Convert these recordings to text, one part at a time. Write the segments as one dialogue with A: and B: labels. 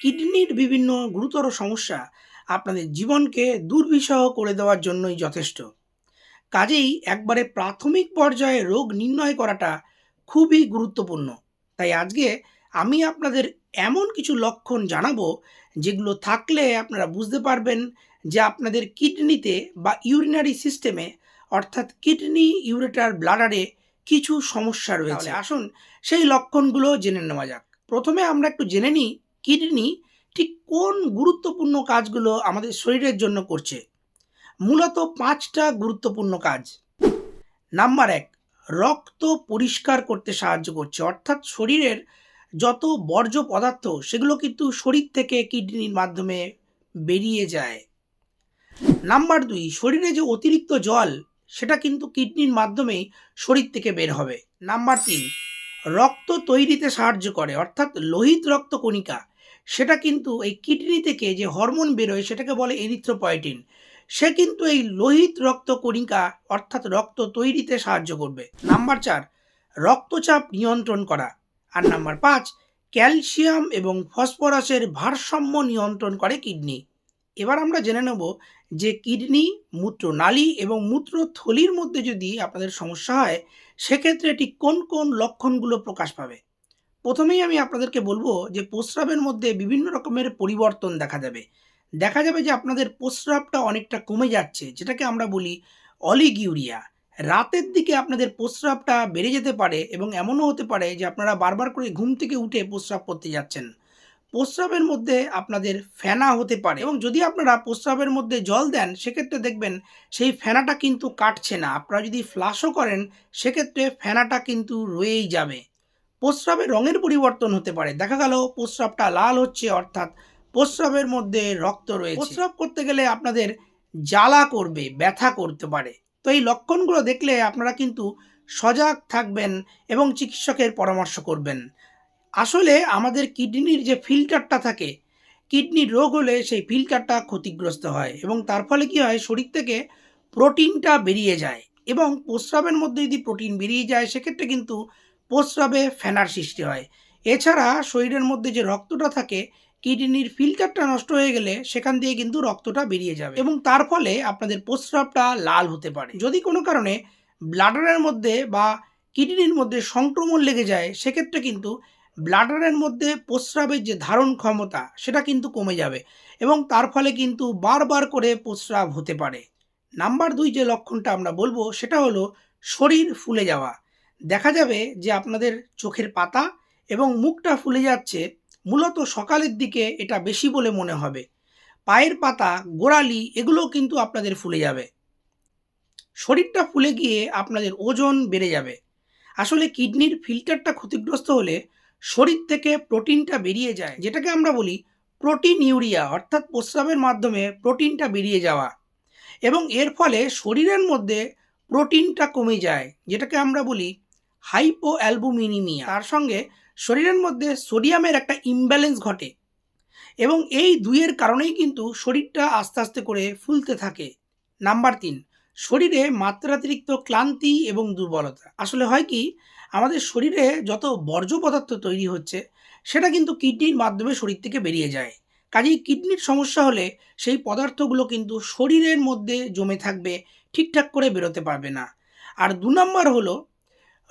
A: কিডনির বিভিন্ন গুরুতর সমস্যা আপনাদের জীবনকে দুর্বিষহ করে দেওয়ার জন্যই যথেষ্ট। কাজেই একবারে প্রাথমিক পর্যায়ে রোগ নির্ণয় করাটা খুবই গুরুত্বপূর্ণ। তাই আজকে আমি আপনাদের এমন কিছু লক্ষণ জানাব যেগুলো থাকলে আপনারা বুঝতে পারবেন যে আপনাদের কিডনিতে বা ইউরিনারি সিস্টেমে অর্থাৎ কিডনি ইউরেটার ব্লাডারে কিছু সমস্যা রয়েছে। আসুন সেই লক্ষণগুলো জেনে নেওয়া যাক। প্রথমে আমরা একটু জেনে নিই কিডনি ঠিক কোন গুরুত্বপূর্ণ কাজগুলো আমাদের শরীরের জন্য করছে? মূলত পাঁচটা গুরুত্বপূর্ণ কাজ। নাম্বার এক, রক্ত পরিষ্কার করতে সাহায্য করছে। অর্থাৎ শরীরের যত বর্জ্য পদার্থ, সেগুলো কিন্তু শরীর থেকে কিডনির মাধ্যমে বেরিয়ে যায়। নাম্বার দুই, শরীরে যে অতিরিক্ত জল, সেটা কিন্তু কিডনির মাধ্যমেই শরীর থেকে বের হবে। নাম্বার তিন, রক্ত তৈরিতে সাহায্য করে, অর্থাৎ লোহিত রক্ত কণিকা সেটা কিন্তু এই কিডনি থেকে যে হরমোন বেরোয় সেটাকে বলে এরিথ্রোপয়েটিন। সে কিন্তু এই লোহিত রক্ত কণিকা অর্থাৎ রক্ত তৈরিতে সাহায্য করবে। নাম্বার চার, রক্তচাপ নিয়ন্ত্রণ করা। আর নাম্বার পাঁচ, ক্যালসিয়াম এবং ফসফরাসের ভারসাম্য নিয়ন্ত্রণ করে কিডনি। এবার আমরা জেনে নেব যে কিডনি, মূত্রনালী এবং মূত্রথলির মধ্যে যদি আপনাদের সমস্যা হয়, সেক্ষেত্রে এটি কোন কোন লক্ষণগুলো প্রকাশ পাবে? প্রথমেই আমি আপনাদেরকে বলব যে প্রস্রাবের মধ্যে বিভিন্ন রকমের পরিবর্তন দেখা যাবে। দেখা যাবে যে আপনাদের প্রস্রাবটা অনেকটা কমে যাচ্ছে, যেটাকে আমরা বলি অলিগিউরিয়া। রাতের দিকে আপনাদের প্রস্রাবটা বেড়ে যেতে পারে এবং এমনও হতে পারে যে আপনারা বারবার করে ঘুম থেকে উঠে প্রস্রাব করতে যাচ্ছেন। প্রস্রাবের মধ্যে আপনাদের ফেনা হতে পারে এবং যদি আপনারা প্রস্রাবের মধ্যে জল দেন, সেক্ষেত্রে দেখবেন সেই ফেনাটা কিন্তু কাটছে না। আপনারা যদি ফ্লাশও করেন, সেক্ষেত্রে ফেনাটা কিন্তু রয়েই যাবে। প্রস্রাবের রঙের পরিবর্তন হতে পারে। দেখা গেল, প্রস্রাবটা লাল হচ্ছে, অর্থাৎ প্রস্রাবের মধ্যে রক্ত রয়েছে। প্রস্রাব করতে গেলে আপনাদের জ্বালা করবে, ব্যথা করতে পারে। তো এই লক্ষণগুলো দেখলে আপনারা কিন্তু সজাগ থাকবেন এবং চিকিৎসকের পরামর্শ করবেন। আসলে আমাদের কিডনির যে ফিল্টারটা থাকে কিডনির রোগ হলে সেই ফিল্টারটা ক্ষতিগ্রস্ত হয় এবং তার ফলে কি হয়, শরীর থেকে প্রোটিনটা বেরিয়ে যায় এবং প্রস্রাবের মধ্যে যদি প্রোটিন বেরিয়ে যায়, সেক্ষেত্রে কিন্তু প্রস্রাবে ফেনার সৃষ্টি হয়। এছাড়া শরীরের মধ্যে যে রক্তটা থাকে, কিডনির ফিল্টারটা নষ্ট হয়ে গেলে সেখান দিয়ে কিন্তু রক্তটা বেরিয়ে যাবে এবং তার ফলে আপনাদের প্রস্রাবটা লাল হতে পারে। যদি কোনো কারণে ব্লাডারের মধ্যে বা কিডনির মধ্যে সংক্রমণ লেগে যায়, সেক্ষেত্রে কিন্তু ব্লাডারের মধ্যে প্রস্রাবের যে ধারণ ক্ষমতা, সেটা কিন্তু কমে যাবে এবং তার ফলে কিন্তু বারবার করে প্রস্রাব হতে পারে। নাম্বার দুই যে লক্ষণটা আমরা বলব, সেটা হলো শরীর ফুলে যাওয়া। দেখা যাবে যে আপনাদের চোখের পাতা এবং মুখটা ফুলে যাচ্ছে, মূলত সকালের দিকে এটা বেশি বলে মনে হবে। পায়ের পাতা, গোড়ালি এগুলোও কিন্তু আপনাদের ফুলে যাবে। শরীরটা ফুলে গিয়ে আপনাদের ওজন বেড়ে যাবে। আসলে কিডনির ফিল্টারটা ক্ষতিগ্রস্ত হলে শরীর থেকে প্রোটিনটা বেরিয়ে যায়, যেটাকে আমরা বলি প্রোটিন ইউরিয়া অর্থাৎ প্রস্রাবের মাধ্যমে প্রোটিনটা বেরিয়ে যাওয়া। এবং এর ফলে শরীরের মধ্যে প্রোটিনটা কমে যায়, যেটাকে আমরা বলি হাইপো অ্যালবুমিনিমিয়া তার সঙ্গে শরীরের মধ্যে সোডিয়ামের একটা ইমব্যালেন্স ঘটে এবং এই দুইয়ের কারণেই কিন্তু শরীরটা আস্তে আস্তে করে ফুলতে থাকে। নাম্বার তিন, শরীরে মাত্রাতিরিক্ত ক্লান্তি এবং দুর্বলতা। আসলে হয় কি, আমাদের শরীরে যত বর্জ্য পদার্থ তৈরি হচ্ছে, সেটা কিন্তু কিডনির মাধ্যমে শরীর থেকে বেরিয়ে যায়। কাজেই কিডনির সমস্যা হলে সেই পদার্থগুলো কিন্তু শরীরের মধ্যে জমে থাকবে, ঠিকঠাক করে বেরোতে পারবে না। আর দু নম্বর হলো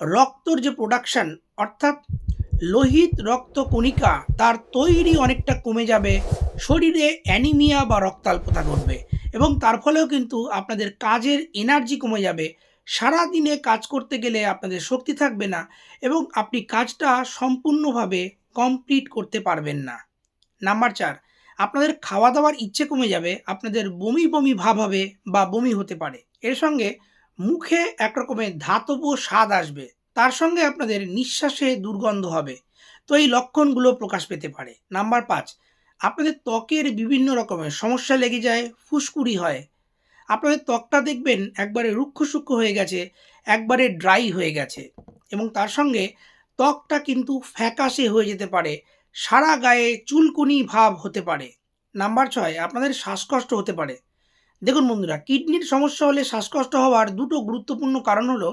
A: রক্তর যে প্রোডাকশান অর্থাৎ লোহিত রক্ত কণিকা, তার তৈরি অনেকটা কমে যাবে, শরীরে অ্যানিমিয়া বা রক্তাল্পতা ঘটবে। এবং তার ফলেও কিন্তু আপনাদের কাজের এনার্জি কমে যাবে। সারা দিনে কাজ করতে গেলে আপনাদের শক্তি থাকবে না এবং আপনি কাজটা সম্পূর্ণভাবে কমপ্লিট করতে পারবেন না। নাম্বার চার, আপনাদের খাওয়া দাওয়ার ইচ্ছে কমে যাবে, আপনাদের বমি বমি ভাব হবে বা বমি হতে পারে। এর সঙ্গে মুখে এক রকমের ধাতব স্বাদ আসবে। তার সঙ্গে আপনাদের নিঃশ্বাসে দুর্গন্ধ হবে। তো এই লক্ষণগুলো প্রকাশ পেতে পারে। নাম্বার পাঁচ, আপনাদের ত্বকের বিভিন্ন রকমের সমস্যা লেগে যায়, ফুসকুড়ি হয়। আপনাদের ত্বকটা দেখবেন একবারে রুক্ষ সূক্ষ্ম হয়ে গেছে, একবারে ড্রাই হয়ে গেছে এবং তার সঙ্গে ত্বকটা কিন্তু ফ্যাকাশে হয়ে যেতে পারে, সারা গায়ে চুলকুনি ভাব হতে পারে। নাম্বার ছয়, আপনাদের শ্বাসকষ্ট হতে পারে। দেখুন বন্ধুরা, কিডনির সমস্যা হলে শ্বাসকষ্ট হওয়ার দুটো গুরুত্বপূর্ণ কারণ হলো,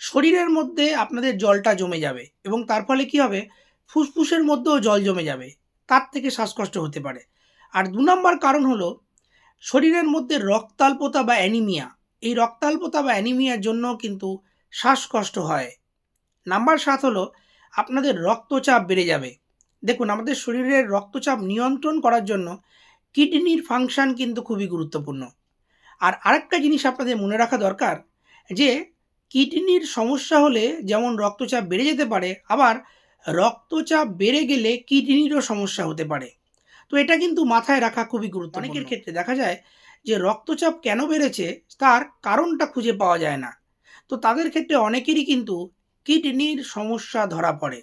A: শরীরের মধ্যে আপনাদের জলটা জমে যাবে এবং তার ফলে কী হবে? ফুসফুসের মধ্যেও জল জমে যাবে, তার থেকে শ্বাসকষ্ট হতে পারে। আর দু নম্বর কারণ হলো, শরীরের মধ্যে রক্তাল্পতা বা অ্যানিমিয়া, এই রক্তাল্পতা বা অ্যানিমিয়ার জন্য কিন্তু শ্বাসকষ্ট হয়। নাম্বার সাত হলো, আপনাদের রক্তচাপ বেড়ে যাবে। দেখুন, আমাদের শরীরের রক্তচাপ নিয়ন্ত্রণ করার জন্য কিডনির ফাংশন কিন্তু খুবই গুরুত্বপূর্ণ। আর আরেকটা জিনিস আপনাদের মনে রাখা দরকার, যে কিডনির সমস্যা হলে যেমন রক্তচাপ বেড়ে যেতে পারে, আবার রক্তচাপ বেড়ে গেলে কিডনিরও সমস্যা হতে পারে। তো এটা কিন্তু মাথায় রাখা খুবই গুরুত্ব অনেকের ক্ষেত্রে দেখা যায় যে রক্তচাপ কেন বেড়েছে, তার কারণটা খুঁজে পাওয়া যায় না। তো তাদের ক্ষেত্রে অনেকেরই কিন্তু কিডনির সমস্যা ধরা পড়ে।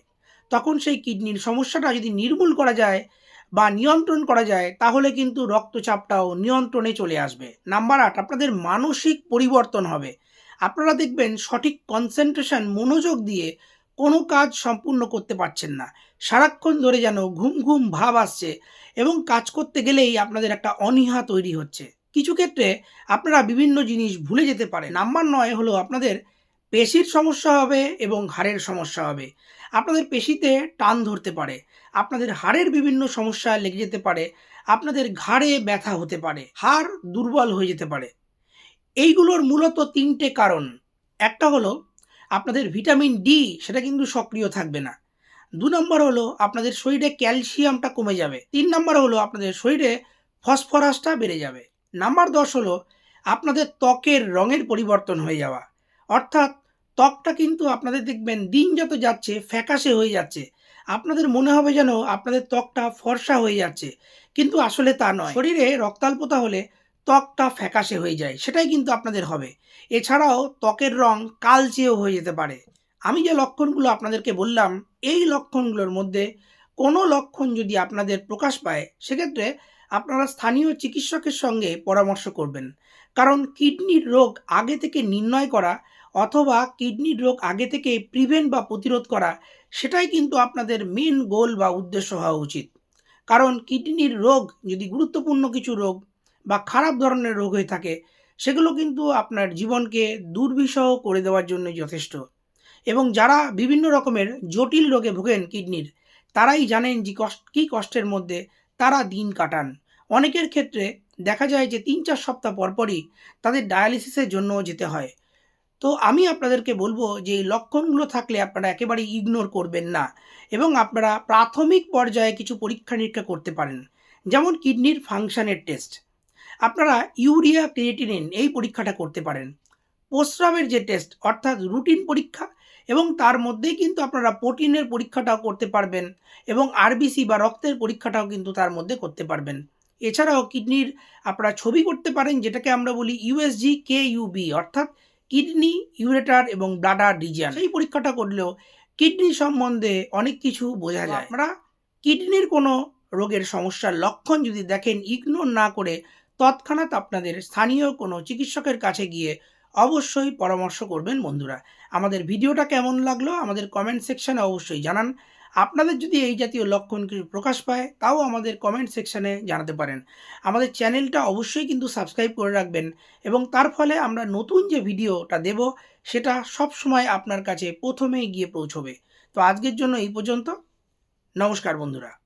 A: তখন সেই কিডনির সমস্যাটা যদি নির্মূল করা যায় বা নিয়ন্ত্রণ করা যায়, তাহলে কিন্তু রক্তচাপটাও নিয়ন্ত্রণে চলে আসবে। নাম্বার আট, আপনাদের মানসিক পরিবর্তন হবে। আপনারা দেখবেন সঠিক কনসেন্ট্রেশন মনোযোগ দিয়ে কোনো কাজ সম্পূর্ণ করতে পারছেন না। সারাক্ষণ ধরে যেন ঘুম ঘুম ভাব আসছে এবং কাজ করতে গেলেই আপনাদের একটা অনীহা তৈরি হচ্ছে। কিছু ক্ষেত্রে আপনারা বিভিন্ন জিনিস ভুলে যেতে পারে নাম্বার নয় হলো আপনাদের পেশির সমস্যা হবে এবং হাড়ের সমস্যা হবে। আপনাদের পেশিতে টান ধরতে পারে, আপনাদের হাড়ের বিভিন্ন সমস্যা লেগে যেতে পারে, আপনাদের ঘাড়ে ব্যথা হতে পারে, হাড় দুর্বল হয়ে যেতে পারে। এইগুলোর মূলত তিনটে কারণ। একটা হলো, আপনাদের ভিটামিন ডি সেটা কিন্তু সক্রিয় থাকবে না। দু নম্বর হলো, আপনাদের শরীরে ক্যালসিয়ামটা কমে যাবে। তিন নম্বর হলো, আপনাদের শরীরে ফসফরাসটা বেড়ে যাবে। নাম্বার দশ হলো, আপনাদের ত্বকের রঙের পরিবর্তন হয়ে যাওয়া। অর্থাৎ ত্বকটা কিন্তু আপনাদের দেখবেন দিন যত যাচ্ছে ফ্যাকাশে হয়ে যাচ্ছে। আপনাদের মনে হবে যেন আপনাদের ত্বকটা ফর্সা হয়ে যাচ্ছে। কিন্তু আসলে তা নয়। শরীরে রক্তাল্পতা হলে ত্বকটা ফ্যাকাশে হয়ে যায়, সেটাই কিন্তু আপনাদের হবে। এছাড়াও ত্বকের রং কালচেও হয়ে যেতে পারে। আমি যে লক্ষণগুলো আপনাদেরকে বললাম, এই লক্ষণগুলোর মধ্যে কোনো লক্ষণ যদি আপনাদের প্রকাশ পায়, সেক্ষেত্রে আপনারা স্থানীয় চিকিৎসকের সঙ্গে পরামর্শ করবেন। কারণ কিডনির রোগ আগে থেকে নির্ণয় করা অথবা কিডনির রোগ আগে থেকে প্রিভেন্ট বা প্রতিরোধ করা, সেটাই কিন্তু আপনাদের মেন গোল বা উদ্দেশ্য হওয়া উচিত। কারণ কিডনির রোগ যদি গুরুত্বপূর্ণ কিছু রোগ বা খারাপ ধরনের রোগ হয়ে থাকে, সেগুলো কিন্তু আপনার জীবনকে দুর্বিষহ করে দেওয়ার জন্য যথেষ্ট। এবং যারা বিভিন্ন রকমের জটিল রোগে ভোগেন কিডনির, তারাই জানেন যে কষ্ট কী কষ্টের মধ্যে তারা দিন কাটান। অনেকের ক্ষেত্রে দেখা যায় যে তিন চার সপ্তাহ পরপরই তাদের ডায়ালিসিসের জন্য যেতে হয়। তো আমি আপনাদেরকে বলব যে এই লক্ষণগুলো থাকলে আপনারা একেবারেই ইগনোর করবেন না এবং আপনারা প্রাথমিক পর্যায়ে কিছু পরীক্ষা নিরীক্ষা করতে পারেন। যেমন কিডনির ফাংশানের টেস্ট আপনারা ইউরিয়া ক্রিয়েটিনিন এই পরীক্ষাটা করতে পারেন। প্রস্রাবের যে টেস্ট অর্থাৎ রুটিন পরীক্ষা এবং তার মধ্যেই কিন্তু আপনারা প্রোটিনের পরীক্ষাটাও করতে পারবেন এবং আরবিসি বা রক্তের পরীক্ষাটাও কিন্তু তার মধ্যে করতে পারবেন। এছাড়াও কিডনির আপনারা ছবি করতে পারেন যেটাকে আমরা বলি ইউএসজি কে ইউবি অর্থাৎ কিডনি ইউরেটার এবং ব্লাডার রিজিয়ান সেই পরীক্ষাটা করলেও কিডনি সম্বন্ধে অনেক কিছু বোঝা যায়। আমরা কিডনির কোনো রোগের সমস্যার লক্ষণ যদি দেখেন ইগনোর না করে তৎক্ষণাৎ আপনাদের স্থানীয় কোনো চিকিৎসকের কাছে গিয়ে অবশ্যই পরামর্শ করবেন বন্ধুরা। আমাদের ভিডিওটা কেমন লাগল আমাদের কমেন্ট সেকশানে অবশ্যই জানান। আপনাদের যদি এই জাতীয় লক্ষণ কিছু প্রকাশ পায়, তাও আমাদের কমেন্ট সেকশানে জানাতে পারেন। আমাদের চ্যানেলটা অবশ্যই কিন্তু সাবস্ক্রাইব করে রাখবেন এবং তার ফলে আমরা নতুন যে ভিডিওটা দেব, সেটা সব সময় আপনার কাছে প্রথমেই গিয়ে পৌঁছবে। তো আজকের জন্য এই পর্যন্ত। নমস্কার বন্ধুরা।